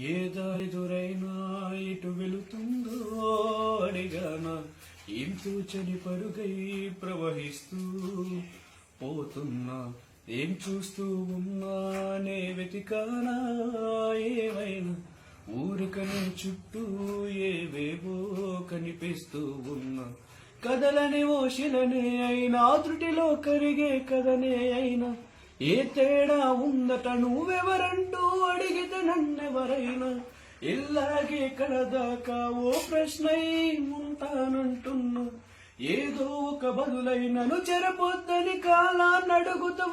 ఏ దారిదురైనా ఇటు వెళుతుందో అడిగాన. ఏం తోచని పరుగై ప్రవహిస్తూ పోతున్నా. ఏం చూస్తూ ఉన్నానే వెతికానా ఏమైనా. ఊరికనే చుట్టూ ఏవేవో కనిపిస్తూ ఉన్నా. కదలని ఓషిలనే అయినా త్రుటిలో కరిగే కదనే అయినా. ఏ తేడా ఉందట నువ్వెవరంటూ అడిగితే నన్నెవరైనా? ఇల్లాగే కడదాకా ఓ ప్రశ్న ఉంటానంటున్నా. ఏదో ఒక బదులైనను చెరపొద్దని కాలా అడుగుతూ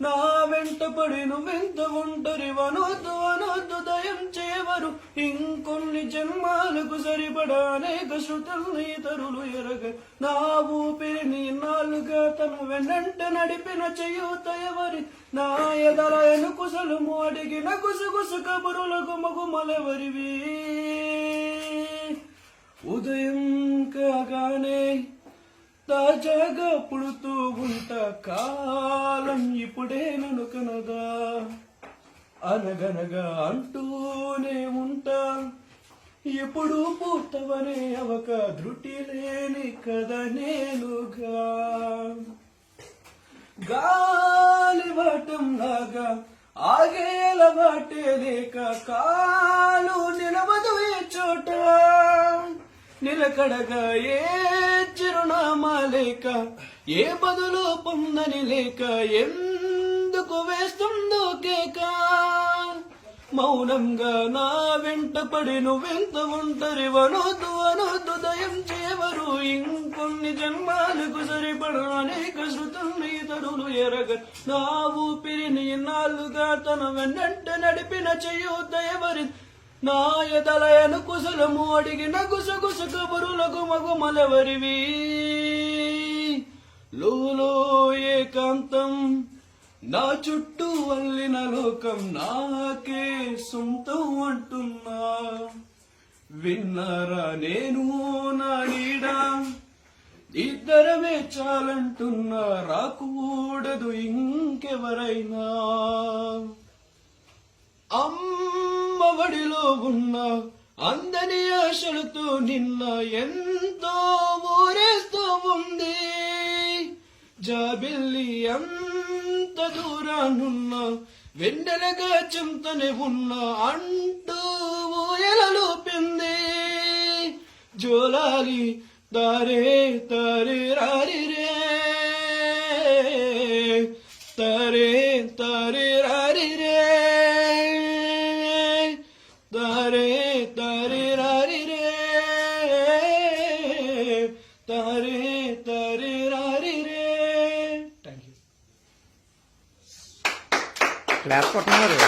నా వెంట పడి నువ్వెంత ఒంటరి వనొద్దు అనొద్దు దయం చేవరు ఇంకొన్ని జన్మాలకు సరిపడా అనేక శృతుల్ని ఇతరులు ఎరగ. నా ఊపిరిని నాలుగా తను వెన్నంట నడిపిన చేయూత ఎవరి? నా ఎదల ఎనుకుసలు అడిగిన గుసగుసు కబురులకు మగుమలెవరివి? తాజాగా పుడుతూ ఉంట కాలం ఇప్పుడే ననుకనగా అనగనగా అంటూనే ఉంటా. ఎప్పుడు పూర్తవనే అవక ధృటి లేని కథ నేనుగా. గాలివాటం లాగా ఆగేల వాటే లేక కాలు నిలవదు ఏ చోట. నిలకడగా ఏ చిరునామా లేక ఏ బదులు పొందని లేక ఎందుకు వేస్తుందో కేక? మౌనంగా నా వెంట పడి నువ్వెంత ఒంటరి వనొద్దు అనొద్దు దయం చేవరు ఇంకొన్ని జన్మాలకు సరిపడా అనేక శృతుల్ని ఇతరులు ఎరగ నా ఊపిరిని నాలుగా తన వెన్నంట నడిపిన చేయూ దయవరి నాయ ఎదలయను కుశలము అడిగిన గుసగుస కబురుల మగుమలెవరివి. లోలో ఏకాంతం నా చుట్టూ వల్లిన లోకం నాకే సొంతం అంటున్నా. విన్నారా నేను నా నీడా ఇద్దరమే చాలంటున్నా రాకూడదు ఇంకెవరైనా. అమ్మఒడిలో ఉన్న అందని ఆశలతో నిన్న ఎంతో ఊరేస్తూ ఉంది. జాబిల్లి అంత దూరానున్న వెన్నెలగా చెంతనే ఉన్న అంటూ ఊయలలో పింది జోలాలి తారే తారే రారి రే తారే తారే రారి రే తారే తారే రారి రే థ్యాంక్ యూ క్లాస్ కొట్టున్నారు